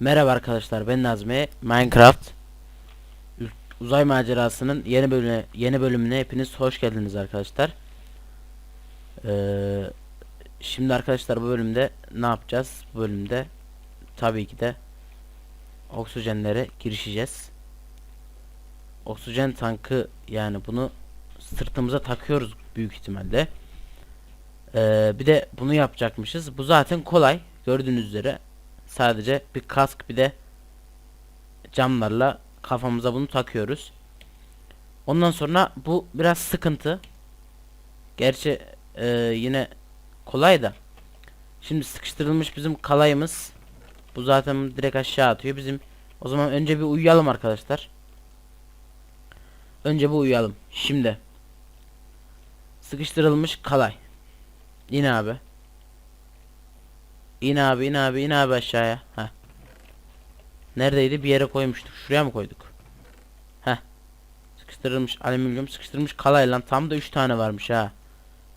Merhaba arkadaşlar ben Nazmi Minecraft Uzay macerasının yeni bölümüne yeni bölümüne hepiniz hoş geldiniz arkadaşlar. Ee, şimdi arkadaşlar bu bölümde ne yapacağız? Bu bölümde tabii ki de oksijenlere girişeceğiz. Oksijen tankı yani bunu sırtımıza takıyoruz büyük ihtimalle. Ee, bir de bunu yapacakmışız. Bu zaten kolay. Gördüğünüz üzere sadece bir kask bir de camlarla kafamıza bunu takıyoruz. Ondan sonra bu biraz sıkıntı. Gerçi e, yine kolay da. Şimdi sıkıştırılmış bizim kalayımız. Bu zaten direkt aşağı atıyor. Bizim o zaman önce bir uyuyalım arkadaşlar. Önce bir uyuyalım. Şimdi sıkıştırılmış kalay. İn abi. İn abi in abi in abi aşağıya. Heh. Neredeydi? Bir yere koymuştuk. Şuraya mı koyduk? Heh. Sıkıştırılmış alüminyum sıkıştırılmış kalay lan. Tam da 3 tane varmış ha.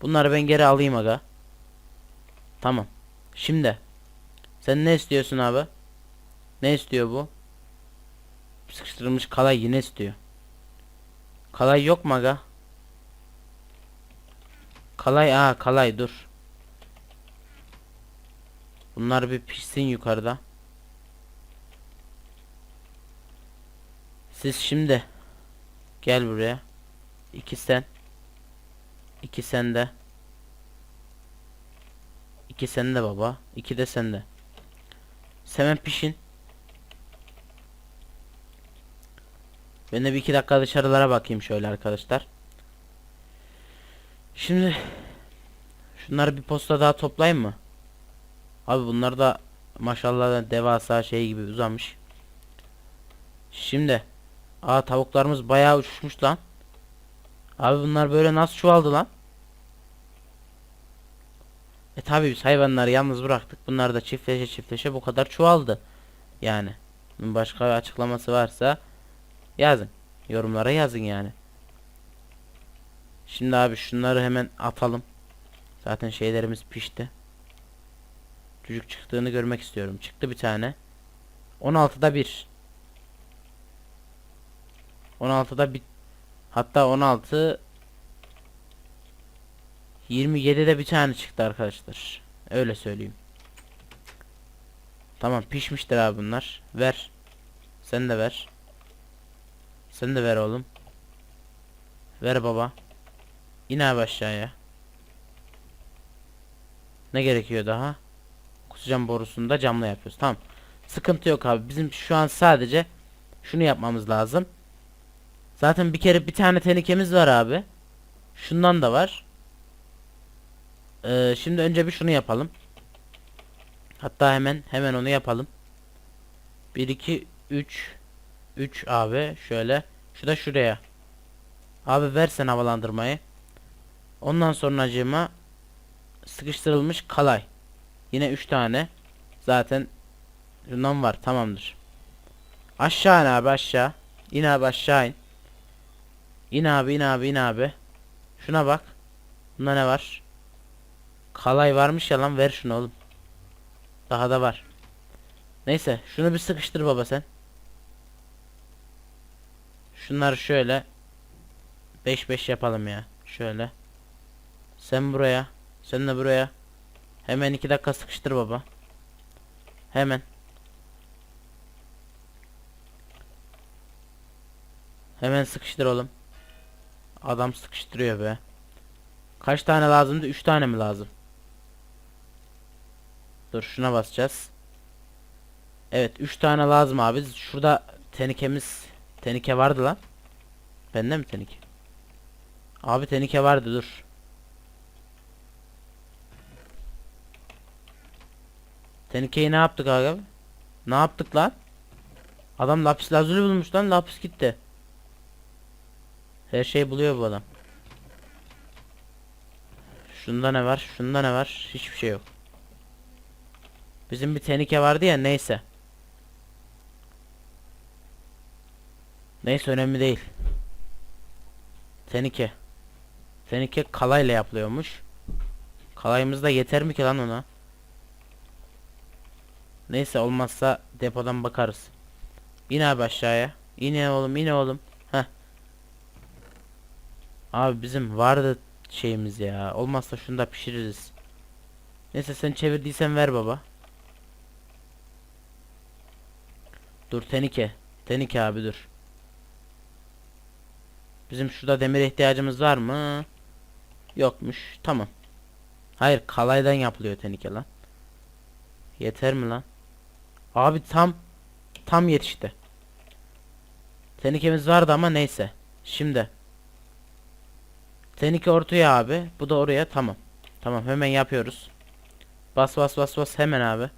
Bunları ben geri alayım aga. Tamam. Şimdi. Sen ne istiyorsun abi? Ne istiyor bu? Sıkıştırılmış kalay yine istiyor. Kalay yok mu aga? Kalay aa kalay dur. Bunlar bir pişsin yukarıda. Siz şimdi gel buraya. İki sen. İki sende. İki sende baba. İki de sende. Siz Hemen pişin. Ben de bir iki dakika dışarılara bakayım şöyle arkadaşlar. Şimdi şunları bir posta daha toplayayım mı? Abi bunlar da maşallah devasa şey gibi uzamış. Şimdi aa tavuklarımız bayağı uçuşmuş lan. Abi bunlar böyle nasıl çoğaldı lan? E tabi biz hayvanları yalnız bıraktık. Bunlar da çiftleşe çiftleşe bu kadar çoğaldı. Yani başka bir açıklaması varsa yazın. Yorumlara yazın yani. Şimdi abi şunları hemen atalım. Zaten şeylerimiz pişti. Çocuk çıktığını görmek istiyorum. Çıktı bir tane. 16'da 1. 16'da bir hatta 16 27'de bir tane çıktı arkadaşlar. Öyle söyleyeyim. Tamam pişmiştir abi bunlar. Ver. Sen de ver. Sen de ver oğlum. Ver baba. İn abi aşağıya. Ne gerekiyor daha? Oksijen borusunu da camla yapıyoruz. Tamam. Sıkıntı yok abi. Bizim şu an sadece şunu yapmamız lazım. Zaten bir kere bir tane tenekemiz var abi. Şundan da var. Ee, şimdi önce bir şunu yapalım. Hatta hemen hemen onu yapalım. 1 2 3 3 abi şöyle. Şu da şuraya. Abi versen havalandırmayı. Ondan sonra acıma sıkıştırılmış kalay. Yine 3 tane. Zaten bundan var. Tamamdır. Aşağı in abi aşağı. İn abi aşağı in. İn abi in abi in abi. Şuna bak. Bunda ne var? Kalay varmış ya lan ver şunu oğlum. Daha da var. Neyse şunu bir sıkıştır baba sen. Şunları şöyle 5-5 yapalım ya. Şöyle. Sen buraya. Sen de buraya. Hemen 2 dakika sıkıştır baba. Hemen. Hemen sıkıştır oğlum. Adam sıkıştırıyor be. Kaç tane lazımdı? 3 tane mi lazım? Dur şuna basacağız. Evet 3 tane lazım abi. Şurada tenikemiz tenike vardı lan. Bende mi tenike? Abi tenike vardı dur. Tenikeyi ne yaptık abi? Ne yaptık lan? Adam lapis lazuli bulmuş lan lapis gitti. Her şeyi buluyor bu adam. Şunda ne var? Şunda ne var? Hiçbir şey yok. Bizim bir tenike vardı ya neyse. Neyse önemli değil. Tenike. Tenike kalayla yapılıyormuş. Kalayımız da yeter mi ki lan ona? Neyse olmazsa depodan bakarız. İn abi aşağıya. İn oğlum in oğlum. Heh. Abi bizim vardı şeyimiz ya. Olmazsa şunu da pişiririz. Neyse sen çevirdiysen ver baba. Dur tenike. Tenike abi dur. Bizim şurada demir ihtiyacımız var mı? Yokmuş. Tamam. Hayır kalaydan yapılıyor tenike lan. Yeter mi lan? Abi tam tam yetişti. Tenikemiz vardı ama neyse. Şimdi. Tenike ortaya abi. Bu da oraya tamam. Tamam hemen yapıyoruz. Bas bas bas bas hemen abi.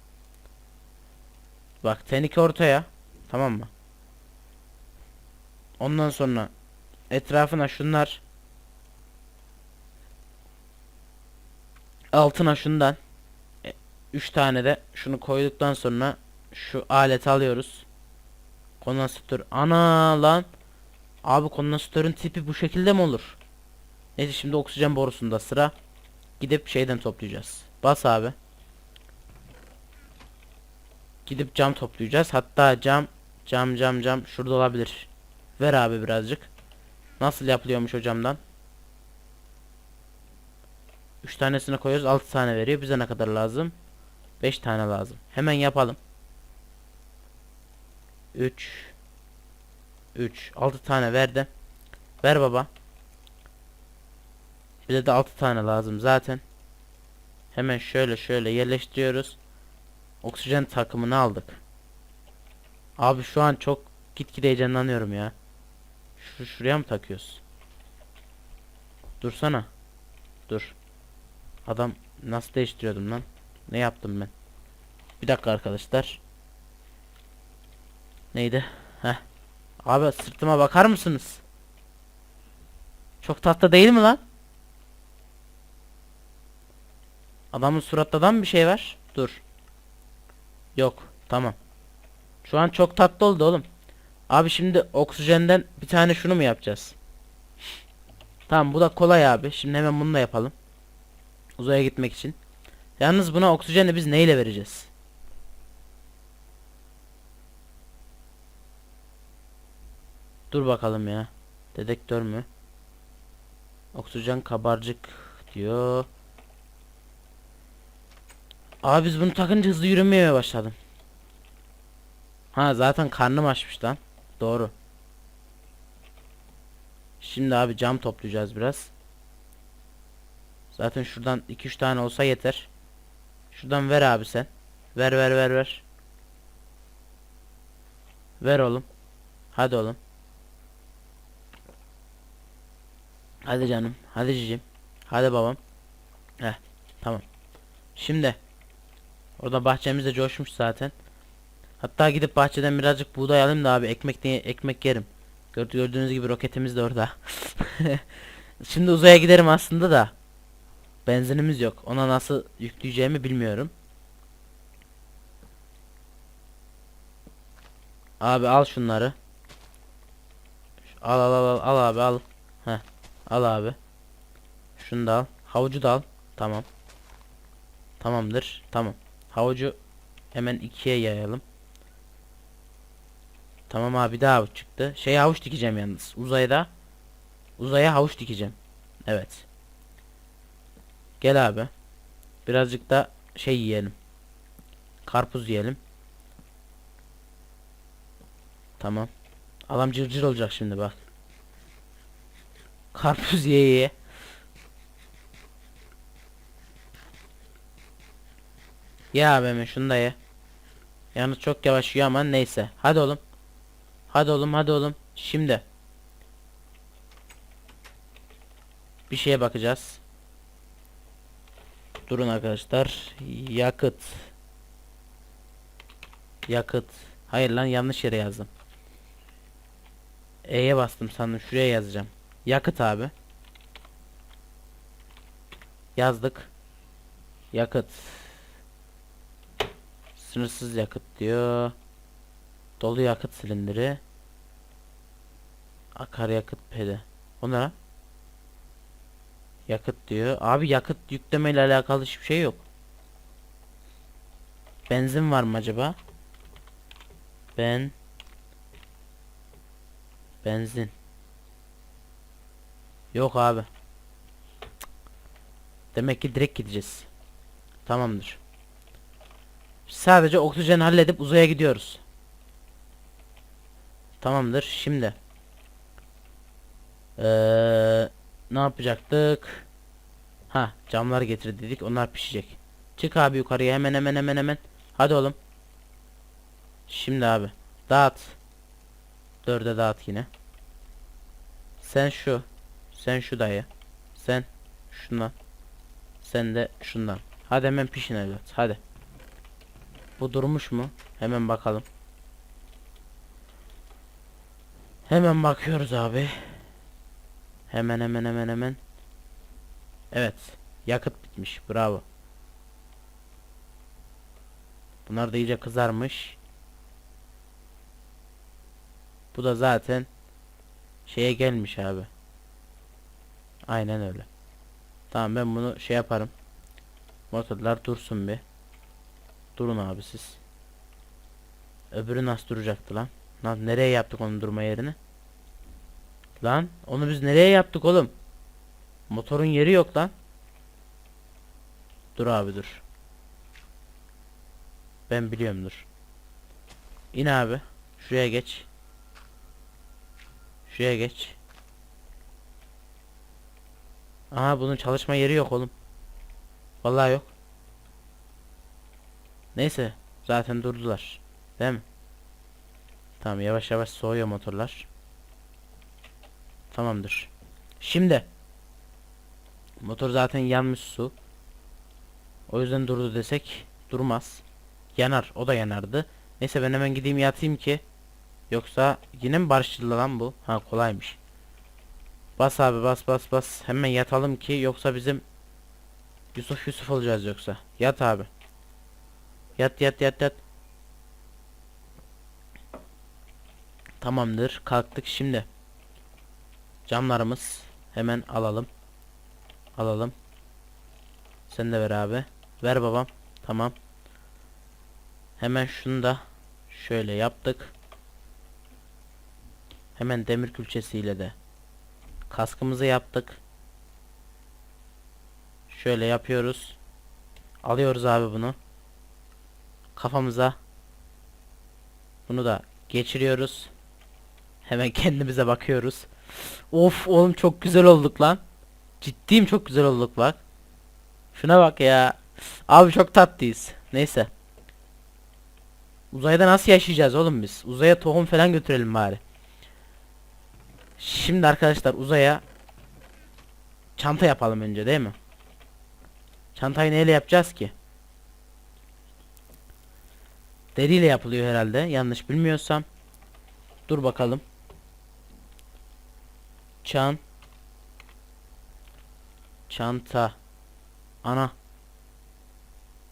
Bak tenike ortaya. Tamam mı? Ondan sonra etrafına şunlar altına şundan 3 tane de şunu koyduktan sonra şu aleti alıyoruz. Kondansatör. Ana lan. Abi kondansatörün tipi bu şekilde mi olur? Neyse şimdi oksijen borusunda sıra. Gidip şeyden toplayacağız. Bas abi. Gidip cam toplayacağız. Hatta cam cam cam cam şurada olabilir. Ver abi birazcık. Nasıl yapılıyormuş o camdan? 3 tanesini koyuyoruz 6 tane veriyor. Bize ne kadar lazım? 5 tane lazım. Hemen yapalım. 3 3 6 tane verdi. Ver baba. Bize de 6 tane lazım zaten. Hemen şöyle şöyle yerleştiriyoruz. Oksijen takımını aldık. Abi şu an çok gitgide heyecanlanıyorum ya. Şu şuraya mı takıyoruz? Dursana. Dur. Adam nasıl değiştiriyordum lan? Ne yaptım ben? Bir dakika arkadaşlar. Neydi? Heh. Abi sırtıma bakar mısınız? Çok tatlı değil mi lan? Adamın surattadan bir şey var. Dur. Yok. Tamam. Şu an çok tatlı oldu oğlum. Abi şimdi oksijenden bir tane şunu mu yapacağız? Tamam bu da kolay abi. Şimdi hemen bunu da yapalım. Uzaya gitmek için. Yalnız buna oksijeni biz neyle vereceğiz? Dur bakalım ya. Dedektör mü? Oksijen kabarcık diyor. Abi biz bunu takınca hızlı yürümeye başladım. Ha zaten karnım açmış lan. Doğru. Şimdi abi cam toplayacağız biraz. Zaten şuradan 2-3 tane olsa yeter. Şuradan ver abi sen. Ver ver ver ver. Ver oğlum. Hadi oğlum. Hadi canım. Hadi cicim. Hadi babam. Heh. Tamam. Şimdi. Orada bahçemiz de coşmuş zaten. Hatta gidip bahçeden birazcık buğday alayım da abi ekmek ekmek yerim. Gördü- Gördüğünüz gibi roketimiz de orada. Şimdi uzaya giderim aslında da. Benzinimiz yok. Ona nasıl yükleyeceğimi bilmiyorum. Abi al şunları. Al al al, al abi al. Al abi. Şunu da al. Havucu da al. Tamam. Tamamdır. Tamam. Havucu hemen ikiye yayalım. Tamam abi daha havuç çıktı. Şey havuç dikeceğim yalnız. Uzayda uzaya havuç dikeceğim. Evet. Gel abi. Birazcık da şey yiyelim. Karpuz yiyelim. Tamam. Adam cırcır olacak şimdi bak. Karpuz ye ye. Ye abi hemen şunu da ye. Yalnız çok yavaş yiyor ama neyse. Hadi oğlum. Hadi oğlum hadi oğlum. Şimdi. Bir şeye bakacağız. Durun arkadaşlar. Yakıt. Yakıt. Hayır lan yanlış yere yazdım. E'ye bastım sandım. Şuraya yazacağım. Yakıt abi. Yazdık. Yakıt. Sınırsız yakıt diyor. Dolu yakıt silindiri. Akaryakıt pedi. O ne? Yakıt diyor. Abi yakıt yüklemeyle alakalı hiçbir şey yok. Benzin var mı acaba? Ben Benzin Yok abi. Demek ki direkt gideceğiz. Tamamdır. Sadece oksijen halledip uzaya gidiyoruz. Tamamdır. Şimdi. Ee, ne yapacaktık? Ha, camlar getir dedik. Onlar pişecek. Çık abi yukarıya hemen hemen hemen hemen. Hadi oğlum. Şimdi abi. Dağıt. Dörde dağıt yine. Sen şu. Sen şu dayı. Sen şundan. Sen de şundan. Hadi hemen pişin evlat. Hadi. Bu durmuş mu? Hemen bakalım. Hemen bakıyoruz abi. Hemen hemen hemen hemen. Evet. Yakıt bitmiş. Bravo. Bunlar da iyice kızarmış. Bu da zaten şeye gelmiş abi. Aynen öyle. Tamam ben bunu şey yaparım. Motorlar dursun bir. Durun abi siz. Öbürü nasıl duracaktı lan? Lan nereye yaptık onun durma yerini? Lan onu biz nereye yaptık oğlum? Motorun yeri yok lan. Dur abi dur. Ben biliyorum dur. İn abi. Şuraya geç. Şuraya geç. Aha bunun çalışma yeri yok oğlum. Vallahi yok. Neyse. Zaten durdular. Değil mi? Tamam yavaş yavaş soğuyor motorlar. Tamamdır. Şimdi. Motor zaten yanmış su. O yüzden durdu desek durmaz. Yanar. O da yanardı. Neyse ben hemen gideyim yatayım ki. Yoksa yine mi barışçıl lan bu? Ha kolaymış. Bas abi bas bas bas. Hemen yatalım ki yoksa bizim Yusuf Yusuf olacağız yoksa. Yat abi. Yat yat yat yat. Tamamdır. Kalktık şimdi. Camlarımız hemen alalım. Alalım. Sen de ver abi. Ver babam. Tamam. Hemen şunu da şöyle yaptık. Hemen demir külçesiyle de kaskımızı yaptık. Şöyle yapıyoruz. Alıyoruz abi bunu. Kafamıza bunu da geçiriyoruz. Hemen kendimize bakıyoruz. Of oğlum çok güzel olduk lan. Ciddiyim çok güzel olduk bak. Şuna bak ya. Abi çok tatlıyız. Neyse. Uzayda nasıl yaşayacağız oğlum biz? Uzaya tohum falan götürelim bari. Şimdi arkadaşlar uzaya çanta yapalım önce değil mi? Çantayı neyle yapacağız ki? Deriyle yapılıyor herhalde. Yanlış bilmiyorsam. Dur bakalım. Çan. Çanta. Ana.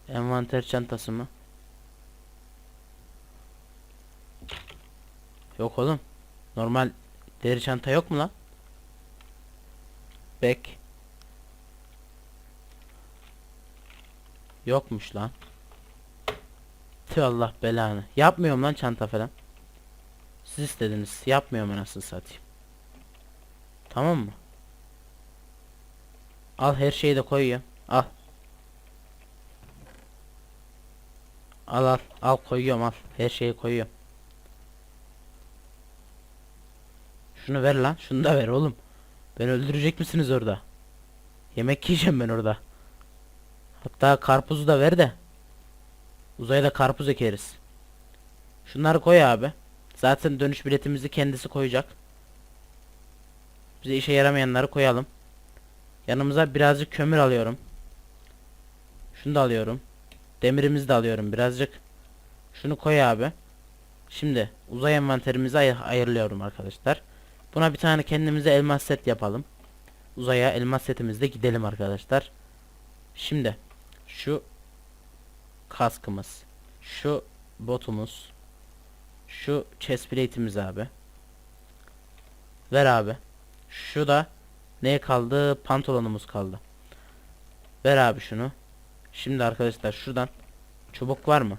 Envanter çantası mı? Yok oğlum. Normal deri çanta yok mu lan? Bek. Yokmuş lan. Tüh Allah belanı. Yapmıyorum lan çanta falan. Siz istediniz. Yapmıyorum anasını satayım. Tamam mı? Al her şeyi de koyuyorum. Al. Al al. Al koyuyorum al. Her şeyi koyuyorum. Şunu ver lan. Şunu da ver oğlum. Ben öldürecek misiniz orada? Yemek yiyeceğim ben orada. Hatta karpuzu da ver de. Uzaya da karpuz ekeriz. Şunları koy abi. Zaten dönüş biletimizi kendisi koyacak. Bize işe yaramayanları koyalım. Yanımıza birazcık kömür alıyorum. Şunu da alıyorum. Demirimizi de alıyorum birazcık. Şunu koy abi. Şimdi uzay envanterimizi ay ayırlıyorum arkadaşlar. Buna bir tane kendimize elmas set yapalım. Uzaya elmas setimizde gidelim arkadaşlar. Şimdi şu kaskımız, şu botumuz, şu chest plate'imiz abi. Ver abi. Şu da ne kaldı? Pantolonumuz kaldı. Ver abi şunu. Şimdi arkadaşlar şuradan Çubuk var mı?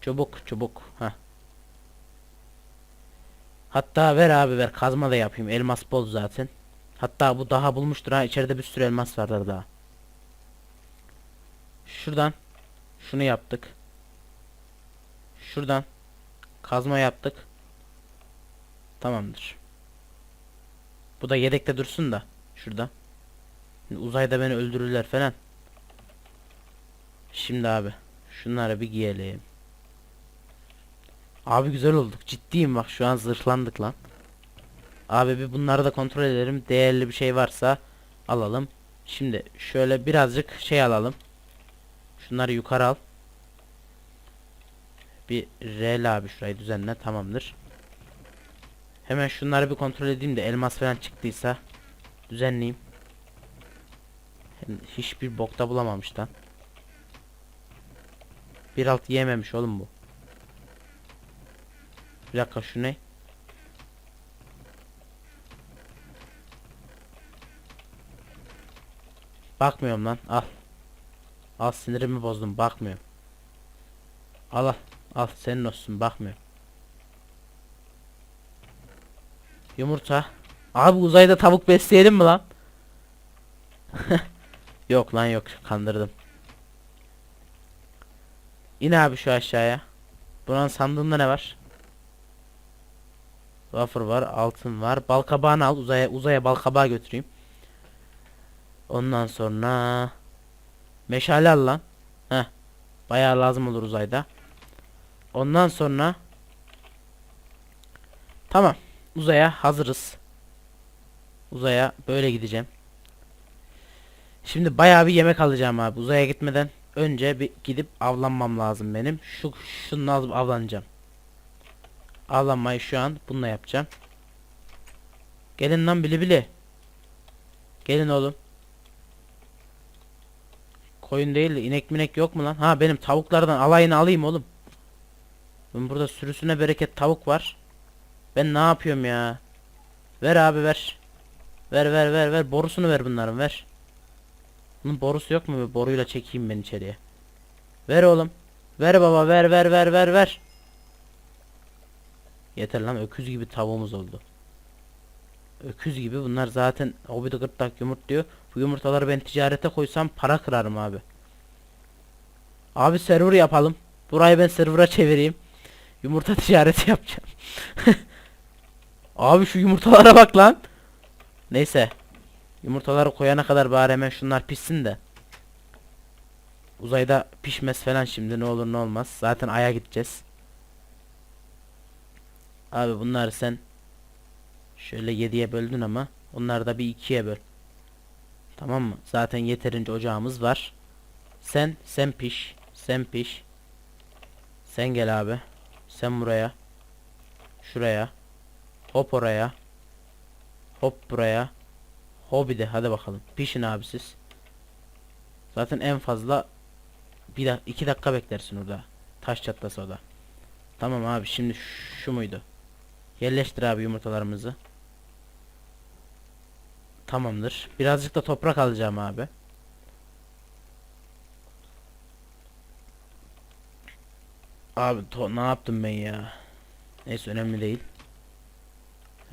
Çubuk çubuk. Ha. Hatta ver abi ver kazma da yapayım. Elmas bol zaten. Hatta bu daha bulmuştur ha. İçeride bir sürü elmas vardır daha. Şuradan şunu yaptık. Şuradan kazma yaptık. Tamamdır. Bu da yedekte dursun da şurada. Şimdi uzayda beni öldürürler falan. Şimdi abi şunları bir giyelim. Abi güzel olduk. Ciddiyim bak şu an zırhlandık lan. Abi bir bunları da kontrol edelim. Değerli bir şey varsa alalım. Şimdi şöyle birazcık şey alalım. Şunları yukarı al. Bir rel abi şurayı düzenle tamamdır. Hemen şunları bir kontrol edeyim de elmas falan çıktıysa düzenleyeyim. Hiçbir bokta bulamamış lan. Bir alt yememiş oğlum bu. Bir dakika şu ne? Bakmıyorum lan al. Al sinirimi bozdum bakmıyorum. Al al. Al senin olsun bakmıyorum. Yumurta. Abi uzayda tavuk besleyelim mi lan? yok lan yok kandırdım. İn abi şu aşağıya. Buranın sandığında ne var? Wafer var, altın var. Balkabağını al uzaya uzaya balkabağı götüreyim. Ondan sonra meşale al lan. Heh. Bayağı lazım olur uzayda. Ondan sonra Tamam. Uzaya hazırız. Uzaya böyle gideceğim. Şimdi bayağı bir yemek alacağım abi. Uzaya gitmeden önce bir gidip avlanmam lazım benim. Şu şunu alıp avlanacağım. Avlanmayı şu an bununla yapacağım. Gelin lan bili bili. Gelin oğlum. Koyun değil de inek minek yok mu lan? Ha benim tavuklardan alayını alayım oğlum. Ben burada sürüsüne bereket tavuk var. Ben ne yapıyorum ya? Ver abi ver. Ver ver ver ver borusunu ver bunların ver. Bunun borusu yok mu? Boruyla çekeyim ben içeriye. Ver oğlum. Ver baba ver ver ver ver ver. Yeter lan öküz gibi tavuğumuz oldu. Öküz gibi bunlar zaten hobide gırtlak yumurtluyor. Bu yumurtaları ben ticarete koysam para kırarım abi. Abi server yapalım. Burayı ben server'a çevireyim. Yumurta ticareti yapacağım. abi şu yumurtalara bak lan. Neyse. Yumurtaları koyana kadar bari hemen şunlar pişsin de. Uzayda pişmez falan şimdi ne olur ne olmaz. Zaten aya gideceğiz. Abi bunları sen şöyle 7'ye böldün ama onları da bir 2'ye böl. Tamam mı? Zaten yeterince ocağımız var. Sen sen piş. Sen piş. Sen gel abi. Sen buraya. Şuraya. Hop oraya. Hop buraya. Hobi de hadi bakalım. Pişin abi siz. Zaten en fazla bir dak iki dakika beklersin orada. Taş çatlasa o da. Tamam abi şimdi şu muydu? Yerleştir abi yumurtalarımızı. Tamamdır. Birazcık da toprak alacağım abi. Abi to ne yaptım ben ya? Neyse önemli değil.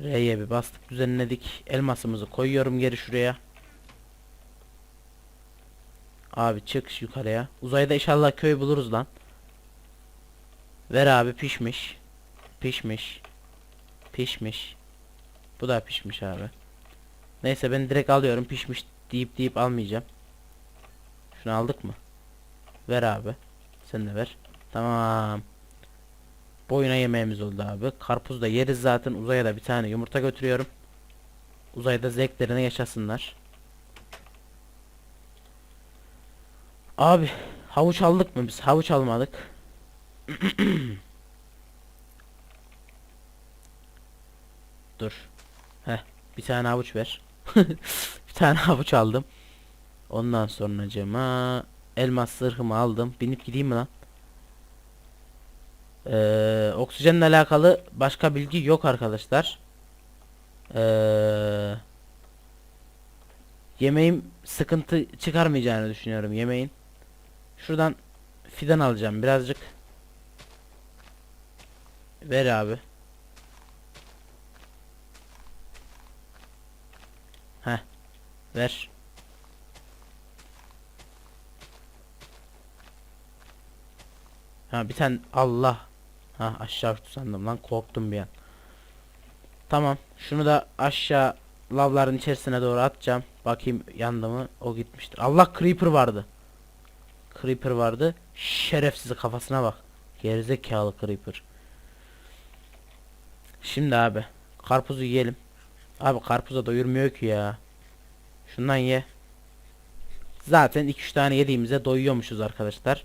R'ye bir bastık düzenledik. Elmasımızı koyuyorum geri şuraya. Abi çık yukarıya. Uzayda inşallah köy buluruz lan. Ver abi pişmiş. Pişmiş. Pişmiş. Bu da pişmiş abi. Neyse ben direkt alıyorum pişmiş deyip deyip almayacağım. Şunu aldık mı? Ver abi. Sen de ver. Tamam. Boyuna yemeğimiz oldu abi. Karpuz da yeriz zaten. Uzaya da bir tane yumurta götürüyorum. Uzayda zevklerini yaşasınlar. Abi havuç aldık mı biz? Havuç almadık. Dur. Heh, bir tane havuç ver. bir tane havuç aldım. Ondan sonra elmas zırhımı aldım. Binip gideyim mi lan? Ee, oksijenle alakalı başka bilgi yok arkadaşlar. Ee, yemeğim sıkıntı çıkarmayacağını düşünüyorum yemeğin. Şuradan fidan alacağım birazcık. Ver abi. Heh. Ver. Ha bir tane Allah. Ha aşağı sandım lan korktum bir an. Tamam. Şunu da aşağı lavların içerisine doğru atacağım. Bakayım yandı mı? O gitmiştir. Allah creeper vardı. Creeper vardı. Şerefsiz kafasına bak. Gerizekalı creeper. Şimdi abi karpuzu yiyelim. Abi karpuza doyurmuyor ki ya. Şundan ye. Zaten 2-3 tane yediğimize doyuyormuşuz arkadaşlar.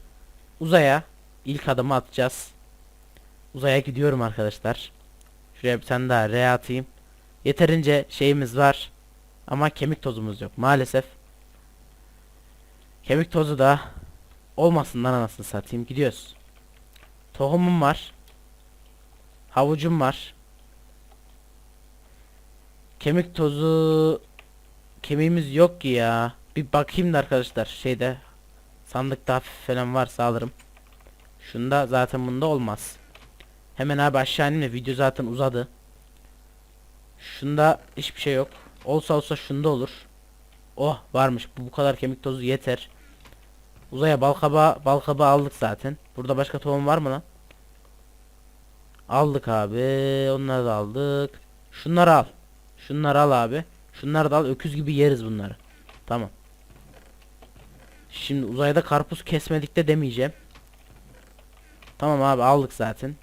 Uzaya ilk adımı atacağız. Uzaya gidiyorum arkadaşlar. Şuraya bir tane daha R atayım. Yeterince şeyimiz var. Ama kemik tozumuz yok maalesef. Kemik tozu da olmasından anasını satayım gidiyoruz. Tohumum var. Havucum var. Kemik tozu kemiğimiz yok ki ya. Bir bakayım da arkadaşlar şeyde sandıkta hafif falan varsa alırım. Şunda zaten bunda olmaz. Hemen abi aşağı ineyim de video zaten uzadı. Şunda hiçbir şey yok. Olsa olsa şunda olur. Oh varmış. Bu bu kadar kemik tozu yeter. Uzaya balkaba balkaba aldık zaten. Burada başka tohum var mı lan? Aldık abi. Onları da aldık. Şunları al. Şunları al abi. Şunları da al. Öküz gibi yeriz bunları. Tamam. Şimdi uzayda karpuz kesmedik de demeyeceğim. Tamam abi aldık zaten.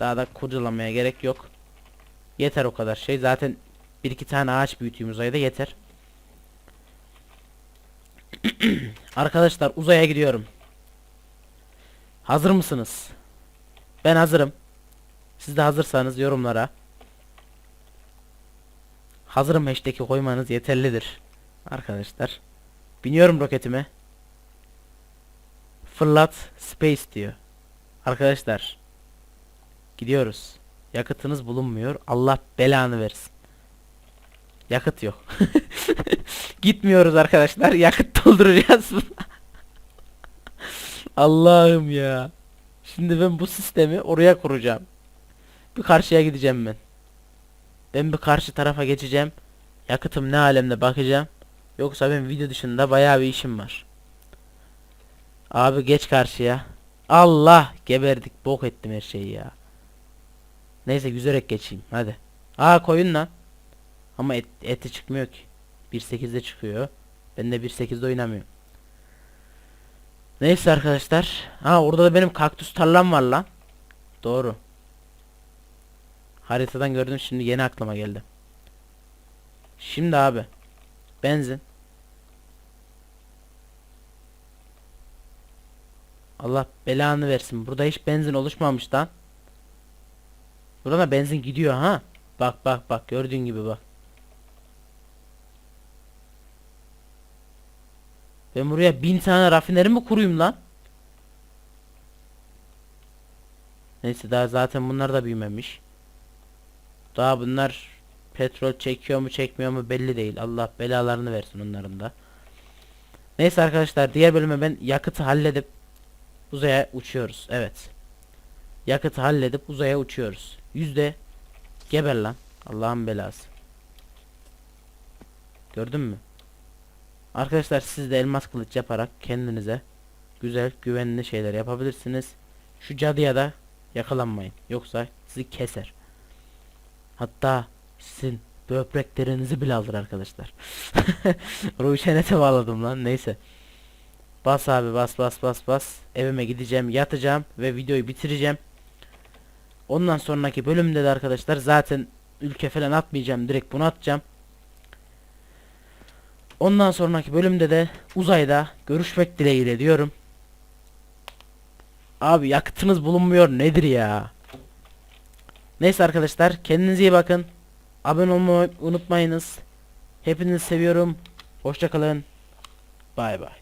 Daha da kurcalamaya gerek yok. Yeter o kadar şey. Zaten bir iki tane ağaç büyüteyim uzayda yeter. Arkadaşlar uzaya gidiyorum. Hazır mısınız? Ben hazırım. Siz de hazırsanız yorumlara. Hazırım hashtag'i koymanız yeterlidir. Arkadaşlar. Biniyorum roketime. Fırlat space diyor. Arkadaşlar. Gidiyoruz. Yakıtınız bulunmuyor. Allah belanı versin. Yakıt yok. Gitmiyoruz arkadaşlar. Yakıt dolduracağız. Allah'ım ya. Şimdi ben bu sistemi oraya kuracağım. Bir karşıya gideceğim ben. Ben bir karşı tarafa geçeceğim. Yakıtım ne alemde bakacağım. Yoksa ben video dışında bayağı bir işim var. Abi geç karşıya. Allah geberdik bok ettim her şeyi ya. Neyse yüzerek geçeyim hadi. Aa koyun lan. Ama et, eti çıkmıyor ki. 1.8'de çıkıyor. Ben de 1.8'de oynamıyorum. Neyse arkadaşlar. Ha orada da benim kaktüs tarlam var lan. Doğru. Haritadan gördüm şimdi yeni aklıma geldi. Şimdi abi. Benzin. Allah belanı versin. Burada hiç benzin oluşmamış lan. Burada benzin gidiyor ha. Bak bak bak gördüğün gibi bak. Ben buraya bin tane rafineri mi kurayım lan? Neyse daha zaten bunlar da büyümemiş. Daha bunlar petrol çekiyor mu çekmiyor mu belli değil. Allah belalarını versin onların da. Neyse arkadaşlar diğer bölüme ben yakıtı halledip uzaya uçuyoruz. Evet. Yakıtı halledip uzaya uçuyoruz. Yüzde geber lan. Allah'ın belası. Gördün mü? Arkadaşlar siz de elmas kılıç yaparak kendinize güzel güvenli şeyler yapabilirsiniz. Şu cadıya da yakalanmayın. Yoksa sizi keser. Hatta sizin böbreklerinizi bile alır arkadaşlar. Ruşenete bağladım lan neyse. Bas abi bas bas bas bas. Evime gideceğim yatacağım ve videoyu bitireceğim. Ondan sonraki bölümde de arkadaşlar zaten ülke falan atmayacağım direkt bunu atacağım. Ondan sonraki bölümde de uzayda görüşmek dileğiyle diyorum. Abi yakıtınız bulunmuyor nedir ya? Neyse arkadaşlar kendinize iyi bakın. Abone olmayı unutmayınız. Hepinizi seviyorum. Hoşçakalın. Bay bay.